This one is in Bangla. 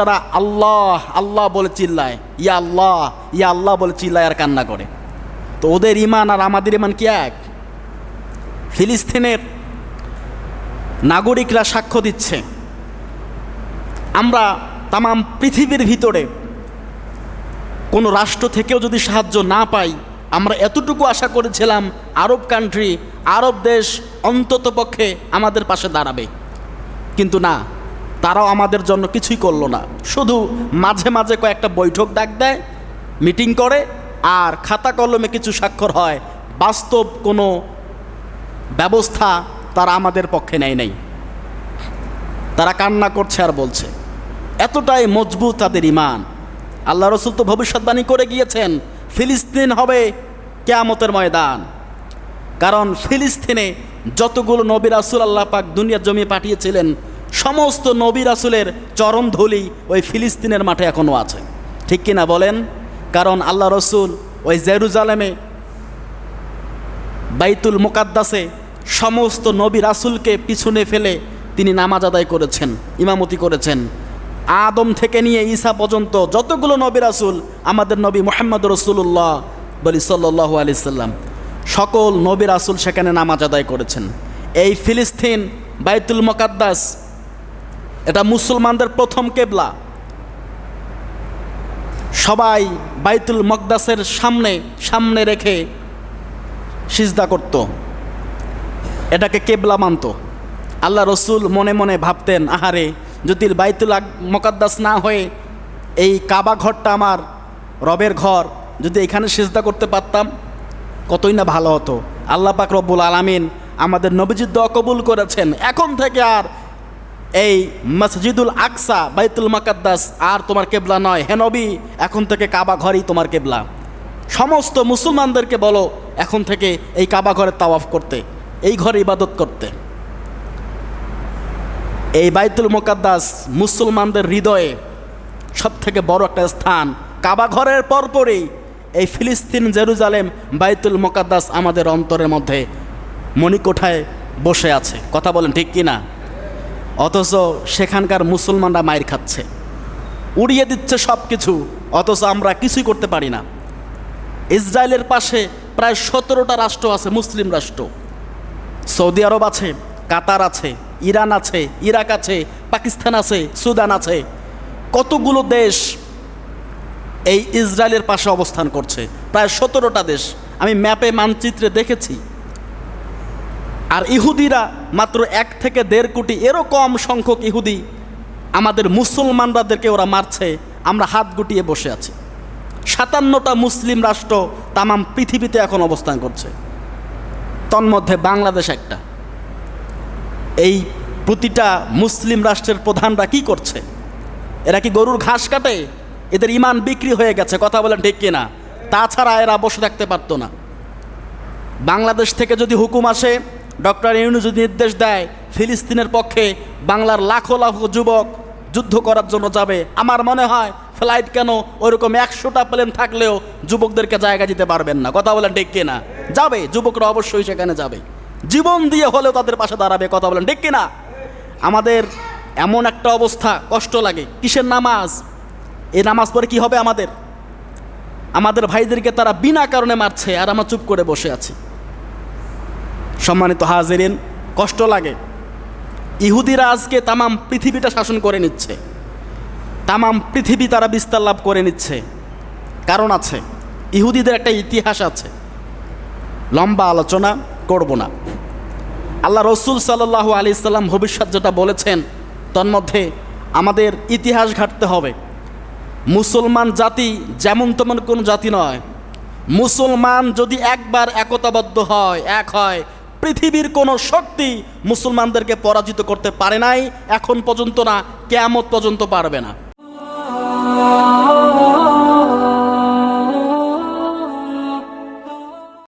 তারা আল্লাহ আল্লাহ বলে চিল্লায়। ইয়া আল্লাহ ইয়া আল্লাহ বলে চিল্লায় আর কান্না করে। তো ওদের ইমান আর আমাদের ইমান কি এক? ফিলিস্তিনের নাগরিকরা সাক্ষ্য দিচ্ছে। আমরা তামাম পৃথিবীর ভিতরে কোনো রাষ্ট্র থেকেও যদি সাহায্য না পাই, আমরা এতটুকু আশা করেছিলাম আরব কান্ট্রি আরব দেশ অন্তত পক্ষে আমাদের পাশে দাঁড়াবে। কিন্তু না তারাও আমাদের জন্য কিছুই করল না। শুধু মাঝে মাঝে কয়েকটা বৈঠক ডাক দেয়, মিটিং করে, আর খাতা কলমে কিছু স্বাক্ষর হয়। বাস্তব কোনো ব্যবস্থা তারা আমাদের পক্ষে নেয় নাই। তারা কান্না করছে আর বলছে, এতটাই মজবুত তাদের ইমান। আল্লাহ রসুল তো ভবিষ্যৎবাণী করে গিয়েছেন, ফিলিস্তিন হবে কেয়ামতের ময়দান। কারণ ফিলিস্তিনে যতগুলো নবী রাসুল আল্লাহ পাক দুনিয়ার জমি পাঠিয়েছিলেন সমস্ত নবী রাসুলের চরম ধুলি ওই ফিলিস্তিনের মাঠে এখনও আছে। ঠিক কিনা বলেন? কারণ আল্লাহ রসুল ওই জেরুজালেমে, বাইতুল মোকাদ্দাসে সমস্ত নবী রাসুলকে পিছনে ফেলে তিনি নামাজ আদায় করেছেন, ইমামতি করেছেন। আদম থেকে নিয়ে ঈসা পর্যন্ত যতগুলো নবী রাসুল, আমাদের নবী মোহাম্মদ রসুল্লাহ বলি সাল্লাহ আলি সাল্লাম, সকল নবী রাসুল সেখানে নামাজ আদায় করেছেন। এই ফিলিস্তিন, বাইতুল মোকাদ্দাস এটা মুসলমানদের প্রথম কেবলা। সবাই বাইতুল মকদাসের সামনে সামনে রেখে সিজদা করত। এটাকে কেবলা মানত। আল্লাহ রসুল মনে মনে ভাবতেন, আহারে, যদি বাইতুল মোকাদ্দাস না হয়ে এই কাবা ঘরটা আমার রবের ঘর, যদি এখানে সিজদা করতে পারতাম, কতই না ভালো হতো। আল্লাহ পাক রব্বুল আলামিন আমাদের নবীজির দোয়া কবুল করেছেন। এখন থেকে আর এই মসজিদুল আকসা, বাইতুল মাকাদ্দাস, আর তোমার কেবলা নয়। হে নবী, এখন থেকে কাবা ঘরই তোমার কেবলা। সমস্ত মুসলমানদেরকে বলো, এখন থেকে এই কাবা ঘরে তাওয়াফ করতে, এই ঘরে ইবাদত করতে। এই বাইতুল মোকাদ্দাস মুসলমানদের হৃদয়ে সব থেকে বড় একটা স্থান। কাবা ঘরের পরপরই এই ফিলিস্তিন জেরুজালেম বাইতুল মোকাদ্দাস আমাদের অন্তরের মধ্যে মণিকোঠায় বসে আছে। কথা বলেন ঠিক কি না অথচ সেখানকার মুসলমানরা মায়ের খাচ্ছে। উড়িয়ে দিচ্ছে সব কিছু অথচ আমরা কিছুই করতে পারি না। ইসরায়েলের পাশে প্রায় সতেরোটা রাষ্ট্র আছে, মুসলিম রাষ্ট্র। সৌদি আরব আছে, কাতার আছে, ইরান আছে, ইরাক আছে, পাকিস্তান আছে, সুদান আছে। কতগুলো দেশ এই ইসরায়েলের পাশে অবস্থান করছে? প্রায় সতেরোটা দেশ। আমি ম্যাপে মানচিত্রে দেখেছি। আর ইহুদিরা মাত্র এক থেকে দেড় কোটি এরও কম সংখ্যক ইহুদি আমাদের মুসলমানরাদেরকে ওরা মারছে, আমরা হাত গুটিয়ে বসে আছি। সাতান্নটা মুসলিম রাষ্ট্র তামাম পৃথিবীতে এখন অবস্থান করছে। তন্মধ্যে বাংলাদেশ একটা। এই প্রতিটা মুসলিম রাষ্ট্রের প্রধানরা কি করছে? এরা কি গরুর ঘাস কাটে? এদের ইমান বিক্রি হয়ে গেছে, কথা বলেন ঠিক কিনা? তাছাড়া এরা বসে থাকতে পারতো না। বাংলাদেশ থেকে যদি হুকুম আসে ডক্টর ইউনু যদি নির্দেশ দেয়, ফিলিস্তিনের পক্ষে বাংলার লাখো লাখো যুবক যুদ্ধ করার জন্য যাবে। আমার মনে হয় ফ্লাইট কেন ওইরকম একশোটা প্লেন থাকলেও যুবকদেরকে জায়গা দিতে পারবেন না। কথা বলেন ঠিক কিনা? যাবে, যুবকরা অবশ্যই সেখানে যাবে। জীবন দিয়ে হলেও তাদের পাশে দাঁড়াবে, কথা বলেন ঠিক কিনা? আমাদের এমন একটা অবস্থা, কষ্ট লাগে। কিসের নামাজ? এই নামাজ পড়ে কি হবে আমাদের? আমাদের ভাইদেরকে তারা বিনা কারণে মারছে, আর আমরা চুপ করে বসে আছি। সম্মানিত হাজেরিন, কষ্ট লাগে। ইহুদিরা আজকে তামাম পৃথিবীটা শাসন করে নিচ্ছে। তামাম পৃথিবী তারা বিস্তার লাভ করে নিচ্ছে। কারণ আছে, ইহুদিদের একটা ইতিহাস আছে। লম্বা আলোচনা করব না। আল্লাহ রসুল সাল্লাহ আলি সাল্লাম ভবিষ্যৎ যেটা বলেছেন তন্মধ্যে আমাদের ইতিহাস ঘাটতে হবে। মুসলমান জাতি যেমন তেমন কোনো জাতি নয়। মুসলমান যদি একবার একতাবদ্ধ হয়, এক হয় পৃথিবীর কোন শক্তি মুসলমানদেরকে পরাজিত করতে পারে নাই, এখন পর্যন্ত না, কেয়ামত পর্যন্ত পারবে না।